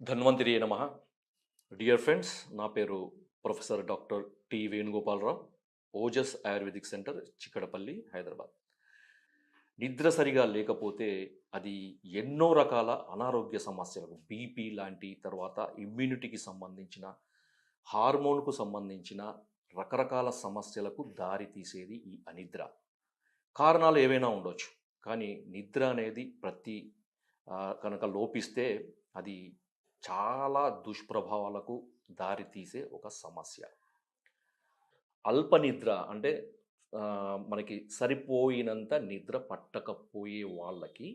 ధన్వంతరి నమ. Dear friends నా పేరు professor doctor T Venugopalarao Ojas ayurvedic centre Chikkadpally Hyderabad. నిద్ర సరిగా లేకపోతే అది ఎన్నో రకాల అనారోగ్య సమస్యలకు బీపీ లాంటి తర్వాత ఇమ్యూనిటీకి సంబంధించిన హార్మోన్కు సంబంధించిన రకరకాల సమస్యలకు దారి తీసేది ఈ అనిద్ర. కారణాలు ఏవైనా ఉండొచ్చు. కానీ నిద్ర అనేది ప్రతి కనుక లోపిస్తే అది చాలా దుష్ప్రభావాలకు దారితీసే ఒక సమస్య. అల్ప నిద్ర అంటే మనకి సరిపోయినంత నిద్ర పట్టకపోయే వాళ్ళకి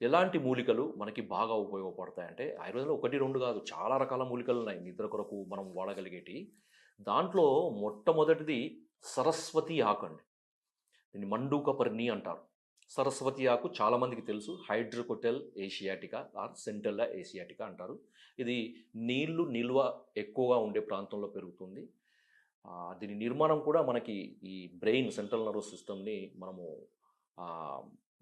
ఎలాంటి మూలికలు మనకి బాగా ఉపయోగపడతాయంటే ఆయుర్వేదంలో ఒకటి రెండు కాదు చాలా రకాల మూలికలు ఉన్నాయి నిద్ర కొరకు మనం వాడగలిగేటి. దాంట్లో మొట్టమొదటిది సరస్వతి ఆకండి దీన్ని మండూకపర్ణి అంటారు. సరస్వతి ఆకు చాలామందికి తెలుసు. హైడ్రోకోటెల్ ఏషియాటికా ఆర్ సెంట్రల్ ఏషియాటికా అంటారు. ఇది నీళ్ళు నిల్వ ఎక్కువగా ఉండే ప్రాంతంలో పెరుగుతుంది. దీని నిర్మాణం కూడా మనకి ఈ బ్రెయిన్ సెంట్రల్ నర్వస్ సిస్టమ్ని మనము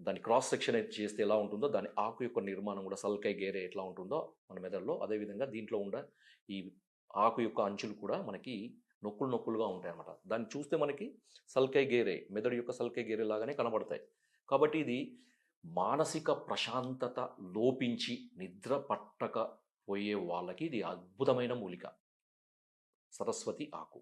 దాని క్రాస్ సెక్షన్ చేస్తే ఎలా ఉంటుందో దాని ఆకు యొక్క నిర్మాణం కూడా సల్కై గేరే ఎట్లా ఉంటుందో మన మెదడులో అదేవిధంగా దీంట్లో ఉన్న ఈ ఆకు యొక్క అంచులు కూడా మనకి నొక్కులు నొక్కులుగా ఉంటాయి అన్నమాట దాన్ని చూస్తే మనకి సల్కై గేరే మెదడు యొక్క సల్కై గేరే లాగానే కనబడతాయి. కాబట్టి ఇది మానసిక ప్రశాంతత లోపించి నిద్ర పట్టకపోయే వాళ్ళకి ఇది అద్భుతమైన మూలిక. సరస్వతి ఆకు.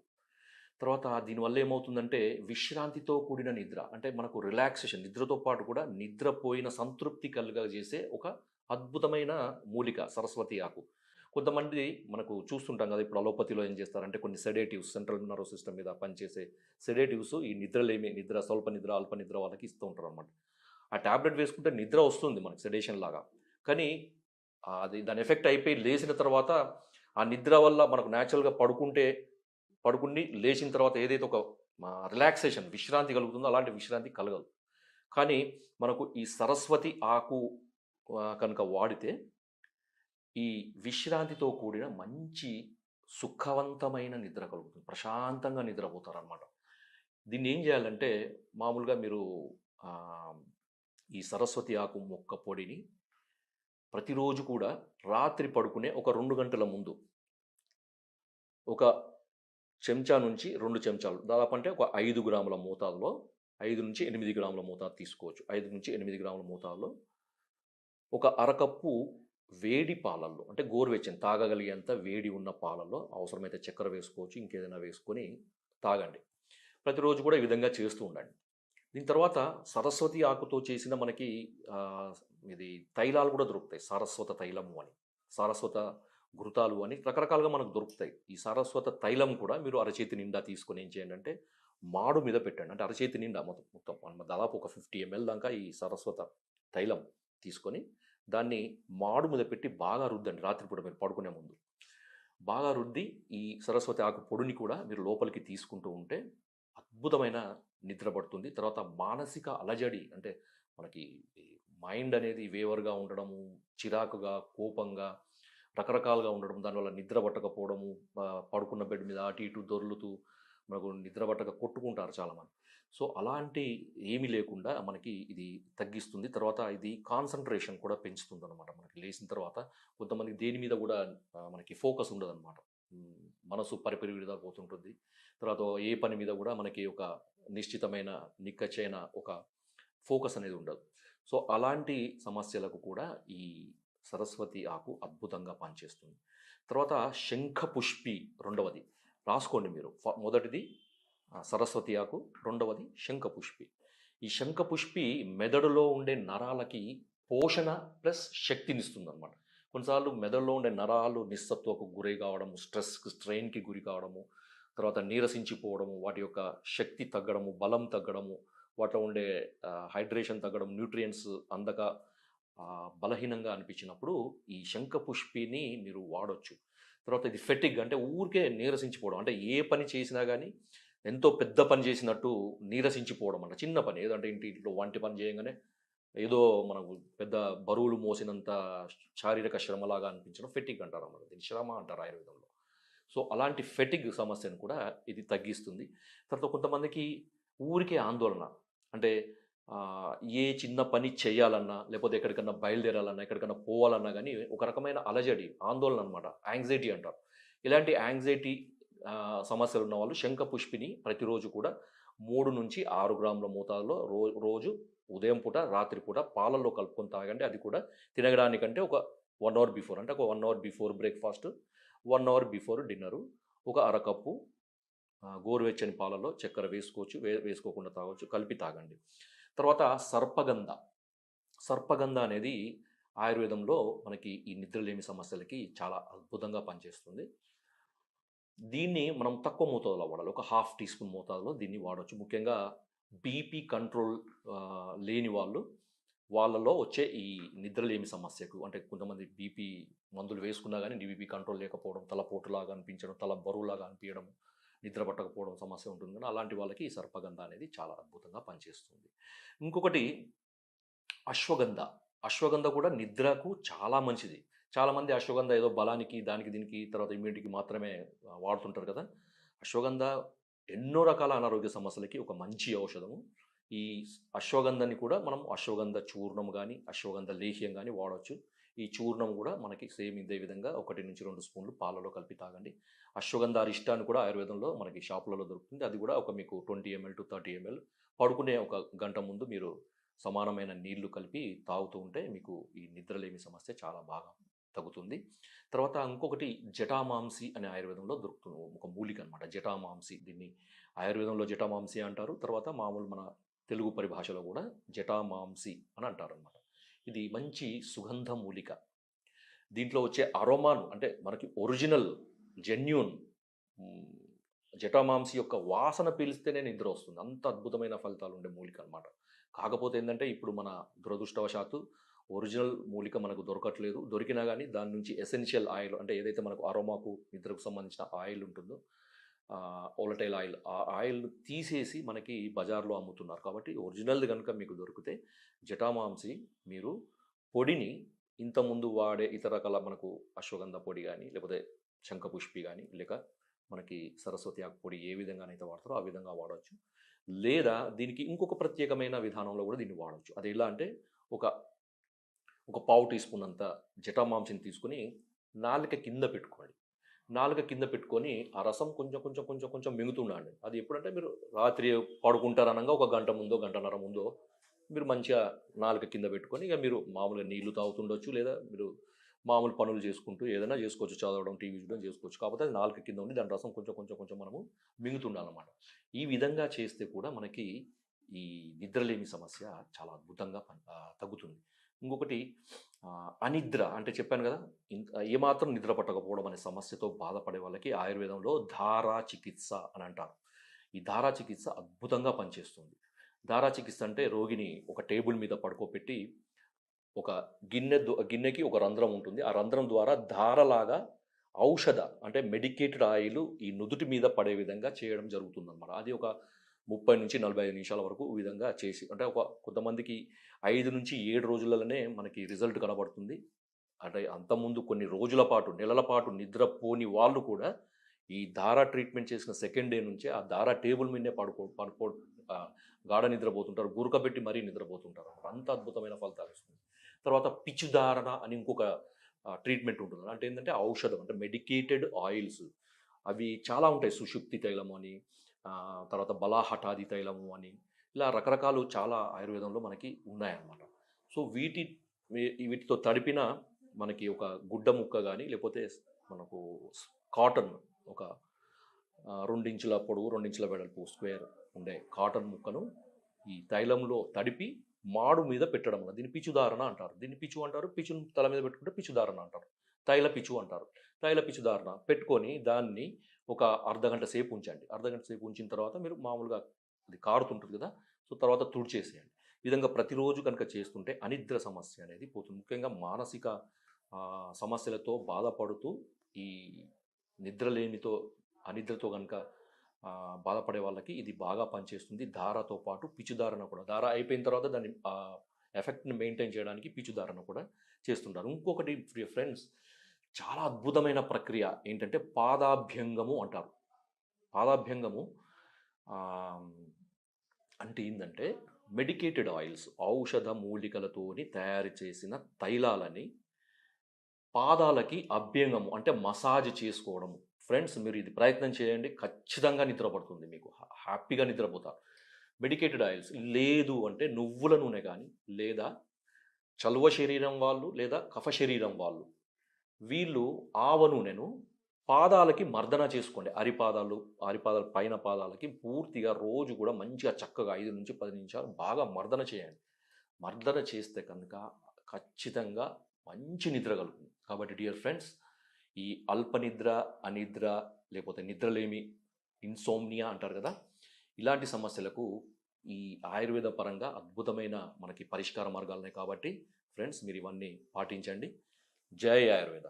తర్వాత దీనివల్ల ఏమవుతుందంటే విశ్రాంతితో కూడిన నిద్ర అంటే మనకు రిలాక్సేషన్ నిద్రతో పాటు కూడా నిద్రపోయిన సంతృప్తి కలుగజేసే ఒక అద్భుతమైన మూలిక సరస్వతి ఆకు. కొంతమంది మనకు చూస్తుంటాం కదా ఇప్పుడు అలోపతిలో ఏం చేస్తారంటే కొన్ని సెడేటివ్స్ సెంట్రల్ నర్వస్ సిస్టమ్ మీద పనిచేసే సెడేటివ్స్ ఈ నిద్రలేమి నిద్ర స్వల్ప నిద్ర అల్ప నిద్ర వాళ్ళకి ఇస్తూ ఉంటారు అనమాట ఆ ట్యాబ్లెట్ వేసుకుంటే నిద్ర వస్తుంది మనకి సెడేషన్ లాగా. కానీ అది దాని ఎఫెక్ట్ అయిపోయి లేచిన తర్వాత ఆ నిద్ర వల్ల మనకు న్యాచురల్గా పడుకుంటే పడుకుని లేచిన తర్వాత ఏదైతే ఒక రిలాక్సేషన్ విశ్రాంతి కలుగుతుందో అలాంటి విశ్రాంతి కలగదు. కానీ మనకు ఈ సరస్వతి ఆకు కనుక వాడితే ఈ విశ్రాంతితో కూడిన మంచి సుఖవంతమైన నిద్ర కలుగుతుంది. ప్రశాంతంగా నిద్రపోతారనమాట దీన్ని ఏం చేయాలంటే మామూలుగా మీరు ఈ సరస్వతి ఆకు మొక్క పొడిని ప్రతిరోజు కూడా రాత్రి పడుకునే ఒక రెండు గంటల ముందు ఒక చెంచా నుంచి రెండు చెంచాలు దాదాపు అంటే ఒక ఐదు గ్రాముల మోతాదులో ఐదు నుంచి ఎనిమిది గ్రాముల మోతాదు తీసుకోవచ్చు. ఐదు నుంచి ఎనిమిది గ్రాముల మోతాదులో ఒక అరకప్పు వేడి పాలల్లో అంటే గోరువెచ్చని తాగగలిగేంత వేడి ఉన్న పాలల్లో అవసరమైతే చక్కెర వేసుకోవచ్చు ఇంకేదైనా వేసుకొని తాగండి. ప్రతిరోజు కూడా ఈ విధంగా చేస్తూ ఉండండి. దీని తర్వాత సరస్వతి ఆకుతో చేసిన మనకి ఇది తైలాలు కూడా దొరుకుతాయి. సారస్వత తైలము అని సారస్వత ఘృతాలు అని రకరకాలుగా మనకు దొరుకుతాయి. ఈ సారస్వత తైలం కూడా మీరు అరచేతి నిండా తీసుకొని ఏం చేయండి అంటే మాడు మీద పెట్టండి. అంటే అరచేతి నిండా మొత్తం మొత్తం దాదాపు ఒక ఫిఫ్టీ ఎంఎల్ దాకా ఈ సరస్వత తైలం తీసుకొని దాన్ని మాడు మీద పెట్టి బాగా రుద్దండి రాత్రిపూట మీరు పడుకునే ముందు. బాగా రుద్ది ఈ సరస్వతి ఆకు పొడిని కూడా మీరు లోపలికి తీసుకుంటూ ఉంటే అద్భుతమైన నిద్ర పడుతుంది. తర్వాత మానసిక అలజడి అంటే మనకి మైండ్ అనేది వేవర్గా ఉండడము చిరాకుగా కోపంగా రకరకాలుగా ఉండడం దానివల్ల నిద్ర పట్టకపోవడము పడుకున్న బెడ్ మీద అటు ఇటు దొర్లుతూ మనకు నిద్ర పట్టక కొట్టుకుంటారు చాలామంది. సో అలాంటి ఏమీ లేకుండా మనకి ఇది తగ్గిస్తుంది. తర్వాత ఇది కాన్సన్ట్రేషన్ కూడా పెంచుతుంది అనమాట మనకి. లేచిన తర్వాత కొంతమంది దేని మీద కూడా మనకి ఫోకస్ ఉండదు అనమాట మనసు పరిపరి పోతుంటుంది. తర్వాత ఏ పని మీద కూడా మనకి ఒక నిశ్చితమైన నిక్కచైన ఒక ఫోకస్ అనేది ఉండదు. సో అలాంటి సమస్యలకు కూడా ఈ సరస్వతి ఆకు అద్భుతంగా పనిచేస్తుంది. తర్వాత శంఖ పుష్పి రెండవది. రాసుకోండి మీరు. మొదటిది సరస్వతి ఆకు రెండవది శంఖపుష్పి. ఈ శంఖపుష్పి మెదడులో ఉండే నరాలకి పోషణ ప్లస్ శక్తినిస్తుంది అనమాట కొన్నిసార్లు మెదడులో ఉండే నరాలు నిస్సత్వకు గురి కావడము స్ట్రెస్కి స్ట్రెయిన్కి గురి కావడము తర్వాత నీరసించిపోవడము వాటి యొక్క శక్తి తగ్గడము బలం తగ్గడము వాటిలో ఉండే హైడ్రేషన్ తగ్గడం న్యూట్రియంట్స్ అందక బలహీనంగా అనిపించినప్పుడు ఈ శంఖపుష్పిని మీరు వాడొచ్చు. తర్వాత ఇది ఫెటిక్ అంటే ఊరికే నీరసించిపోవడం. అంటే ఏ పని చేసినా కానీ ఎంతో పెద్ద పని చేసినట్టు నీరసించిపోవడం అంట చిన్న పని. ఏదంటే ఇంటి ఇంట్లో వంటి పని చేయగానే ఏదో మనకు పెద్ద బరువులు మోసినంత శారీరక శ్రమలాగా అనిపించడం ఫెటిక్ అంటారు అన్నమాట. దీన్ని శ్రమ అంటారు ఆయుర్వేదంలో. సో అలాంటి ఫెటిక్ సమస్యను కూడా ఇది తగ్గిస్తుంది. తర్వాత కొంతమందికి ఊరికే ఆందోళన. అంటే ఏ చిన్న పని చేయాలన్నా లేకపోతే ఎక్కడికన్నా బయలుదేరాలన్నా ఎక్కడికన్నా పోవాలన్నా కానీ ఒక రకమైన అలజడి ఆందోళన అనమాట యాంగ్జైటీ అంటారు. ఇలాంటి యాంగ్జైటీ సమస్యలు ఉన్న వాళ్ళు శంఖ పుష్పిని ప్రతిరోజు కూడా మూడు నుంచి ఆరు గ్రాముల మోతాదులో రో రోజు ఉదయం పూట రాత్రి పూట పాలల్లో కలుపుకొని తాగండి. అది కూడా తినగడానికంటే ఒక వన్ అవర్ బిఫోర్ అంటే ఒక one hour before breakfast one hour before dinner ఒక అరకప్పు గోరువెచ్చని పాలలో చక్కెర వేసుకోవచ్చు వే వేసుకోకుండా తాగొచ్చు కలిపి తాగండి. తర్వాత సర్పగంధ. సర్పగంధ అనేది ఆయుర్వేదంలో మనకి ఈ నిద్రలేమి సమస్యలకి చాలా అద్భుతంగా పనిచేస్తుంది. దీన్ని మనం తక్కువ మోతాదులో వాడాలి. ఒక హాఫ్ టీ స్పూన్ మోతాదులో దీన్ని వాడవచ్చు ముఖ్యంగా బీపీ కంట్రోల్ లేని వాళ్ళు వాళ్ళలో వచ్చే ఈ నిద్రలేమి సమస్యకు అంటే కొంతమంది బీపీ మందులు వేసుకున్నా కానీ బీపీ కంట్రోల్ లేకపోవడం తలపోటులాగా అనిపించడం తల బరువులాగా అనిపించడం నిద్ర పట్టకపోవడం సమస్య ఉంటుంది. కానీ అలాంటి వాళ్ళకి ఈ సర్పగంధ అనేది చాలా అద్భుతంగా పనిచేస్తుంది. ఇంకొకటి అశ్వగంధ. అశ్వగంధ కూడా నిద్రకు చాలా మంచిది. చాలామంది అశ్వగంధ ఏదో బలానికి దానికి దీనికి తర్వాత ఇమ్యూనిటీకి మాత్రమే వాడుతుంటారు కదా. అశ్వగంధ ఎన్నో రకాల అనారోగ్య సమస్యలకి ఒక మంచి ఔషధము. ఈ అశ్వగంధని కూడా మనం అశ్వగంధ చూర్ణం కానీ అశ్వగంధ లేహ్యం కానీ వాడవచ్చు ఈ చూర్ణం కూడా మనకి సేమ్ ఇదే విధంగా ఒకటి నుంచి రెండు స్పూన్లు పాలలో కలిపి తాగండి. అశ్వగంధ అరిష్టాన్ని కూడా ఆయుర్వేదంలో మనకి షాపులలో దొరుకుతుంది. అది కూడా ఒక మీకు twenty ML to thirty ML పడుకునే ఒక గంట ముందు మీరు సమానమైన నీళ్ళు కలిపి తాగుతూ ఉంటే మీకు ఈ నిద్రలేమి సమస్య చాలా బాగా తగ్గుతుంది. తర్వాత ఇంకొకటి జటామాంసి అనే ఆయుర్వేదంలో దొరుకుతుంది. ఒక మూలిక అనమాట జటామాంసి దీన్ని ఆయుర్వేదంలో జటామాంసి అంటారు. తర్వాత మామూలు మన తెలుగు పరిభాషలో కూడా జటామాంసి అని అంటారు అనమాట ఇది మంచి సుగంధ మూలిక. దీంట్లో వచ్చే అరోమాను అంటే మనకి ఒరిజినల్ జెన్యున్ జటామాంసి యొక్క వాసన పీలిస్తేనే నిద్ర వస్తుంది. అంత అద్భుతమైన ఫలితాలు ఉండే మూలిక అనమాట కాకపోతే ఏంటంటే ఇప్పుడు మన దురదృష్టవశాత్తు ఒరిజినల్ మూలిక మనకు దొరకట్లేదు. దొరికినా కానీ దాని నుంచి ఎసెన్షియల్ ఆయిల్ అంటే ఏదైతే మనకు అరోమాకు నిద్రకు సంబంధించిన ఆయిల్ ఉంటుందో ఓలటైల్ ఆయిల్ ఆ ఆయిల్ తీసేసి మనకి బజార్లో అమ్ముతున్నారు. కాబట్టి ఒరిజినల్ది కనుక మీకు దొరికితే జటామాంసి మీరు పొడిని ఇంతకుముందు వాడే ఇతర రకాల మనకు అశ్వగంధ పొడి కానీ లేకపోతే శంఖపుష్పి కానీ లేక మనకి సరస్వతి ఆకు పొడి ఏ విధంగానైతే వాడతారో ఆ విధంగా వాడవచ్చు లేదా దీనికి ఇంకొక ప్రత్యేకమైన విధానంలో కూడా దీన్ని వాడవచ్చు అది ఎలా అంటే ఒక ఒక పావు టీ స్పూన్ అంత జటామాంసిని తీసుకుని నాలుక కింద పెట్టుకోండి. నాలుక కింద పెట్టుకొని ఆ రసం కొంచెం కొంచెం కొంచెం కొంచెం మింగుతుండండి. అది ఎప్పుడంటే మీరు రాత్రి పడుకుంటారనగా ఒక గంట ముందో గంటన్నర ముందో మీరు మంచిగా నాలుక కింద పెట్టుకొని ఇక మీరు మామూలుగా నీళ్ళు తాగుతుండొచ్చు లేదా మీరు మామూలు పనులు చేసుకుంటూ ఏదైనా చేసుకోవచ్చు. చదవడం టీవీ చూడడం చేసుకోవచ్చు. కాకపోతే అది నాలుక కింద ఉండి దాని రసం కొంచెం కొంచెం కొంచెం మనము మింగుతుండాలన్నమాట. ఈ విధంగా చేస్తే కూడా మనకి ఈ నిద్రలేమి సమస్య చాలా అద్భుతంగా పని- తగ్గుతుంది. ఇంకొకటి అనిద్ర అంటే చెప్పాను కదా ఏమాత్రం నిద్ర పట్టకపోవడం అనే సమస్యతో బాధపడే వాళ్ళకి ఆయుర్వేదంలో ధారా చికిత్స అని అంటారు. ఈ ధారా చికిత్స అద్భుతంగా పనిచేస్తుంది. ధారా చికిత్స అంటే రోగిని ఒక టేబుల్ మీద పడుకోబెట్టి ఒక గిన్నె గిన్నెకి ఒక రంధ్రం ఉంటుంది. ఆ రంధ్రం ద్వారా ధారలాగా ఔషధ అంటే మెడికేటెడ్ ఆయిల్ ఈ నుదుటి మీద పడే విధంగా చేయడం జరుగుతుంది అనమాట అది ఒక ముప్పై నుంచి నలభై ఐదు నిమిషాల వరకు ఈ విధంగా చేసి అంటే ఒక కొంతమందికి ఐదు నుంచి ఏడు రోజులలోనే మనకి రిజల్ట్ కనబడుతుంది. అంటే అంతకుముందు కొన్ని రోజుల పాటు నెలల పాటు నిద్రపోని వాళ్ళు కూడా ఈ దారా ట్రీట్మెంట్ చేసిన సెకండ్ డే నుంచే ఆ దారా టేబుల్ మీదనే పడుకో పడుకో గాఢ నిద్రపోతుంటారు. గురకబెట్టి మరీ నిద్రపోతుంటారు. అంత అద్భుతమైన ఫలితాలు వస్తుంది తర్వాత పిచ్చుదారణ అని ఇంకొక ట్రీట్మెంట్ ఉంటుంది. అంటే ఏంటంటే ఔషధం అంటే మెడికేటెడ్ ఆయిల్స్. అవి చాలా ఉంటాయి. సుషుప్తి తైలం అని తర్వాత బలాహటాది తైలము అని ఇలా రకరకాలు చాలా ఆయుర్వేదంలో మనకి ఉన్నాయన్నమాట. సో వీటి వీటితో తడిపిన మనకి ఒక గుడ్డ ముక్క కానీ లేకపోతే మనకు కాటన్ ఒక రెండించుల పొడవు రెండించుల వెడల్పు స్క్వేర్ ఉండే కాటన్ ముక్కను ఈ తైలంలో తడిపి మాడు మీద పెట్టడం వల్ల దీన్ని పిచ్చుదారణ అంటారు. దీన్ని పిచ్చు అంటారు పిచ్చును తల మీద పెట్టుకుంటే పిచ్చుదారణ అంటారు. తైల పిచ్చు అంటారు. తైల పిచ్చుదారణ పెట్టుకొని దాన్ని ఒక అర్ధ గంట సేపు ఉంచండి. అర్ధ గంట సేపు ఉంచిన తర్వాత మీరు మామూలుగా అది కారుతుంటుంది కదా! సో తర్వాత తుడిచేసేయండి. ఈ విధంగా ప్రతిరోజు కనుక చేస్తుంటే అనిద్ర సమస్య అనేది పోతుంది. ముఖ్యంగా మానసిక సమస్యలతో బాధపడుతూ ఈ నిద్రలేమితో అనిద్రతో కనుక బాధపడే వాళ్ళకి ఇది బాగా పనిచేస్తుంది. ధారతో పాటు పిచ్చుదారణ కూడా. దార అయిపోయిన తర్వాత దాని ఎఫెక్ట్ని మెయింటైన్ చేయడానికి పిచ్చుదారణ కూడా చేస్తుంటారు. ఇంకొకటి ఫ్రెండ్స్ చాలా అద్భుతమైన ప్రక్రియ ఏంటంటే పాదాభ్యంగము అంటారు. పాదాభ్యంగము అంటే ఏంటంటే మెడికేటెడ్ ఆయిల్స్ ఔషధ మూలికలతోని తయారు చేసిన తైలాలని పాదాలకి అభ్యంగము అంటే మసాజ్ చేసుకోవడము. ఫ్రెండ్స్ మీరు ఇది ప్రయత్నం చేయండి ఖచ్చితంగా నిద్రపడుతుంది మీకు. హ్యాపీగా నిద్రపోతారు. మెడికేటెడ్ ఆయిల్స్ లేదు అంటే నువ్వుల నూనె కానీ లేదా చలువ శరీరం వాళ్ళు లేదా కఫ శరీరం వాళ్ళు వీళ్ళు ఆవ నూనెను పాదాలకి మర్దన చేసుకోండి. అరిపాదాలు అరిపాదాల పైన పాదాలకి పూర్తిగా రోజు కూడా మంచిగా చక్కగా ఐదు నుంచి పది నిమిషాలు బాగా మర్దన చేయండి. మర్దన చేస్తే కనుక ఖచ్చితంగా మంచి నిద్ర కలుగుతుంది. కాబట్టి డియర్ ఫ్రెండ్స్ ఈ అల్ప నిద్ర అనిద్ర లేకపోతే నిద్రలేమి ఇన్సోమ్నియా అంటారు కదా ఇలాంటి సమస్యలకు ఈ ఆయుర్వేద పరంగా అద్భుతమైన మనకి పరిష్కార మార్గాలు ఉన్నాయి కాబట్టి ఫ్రెండ్స్ మీరు ఇవన్నీ పాటించండి. జై ఆయుర్వేద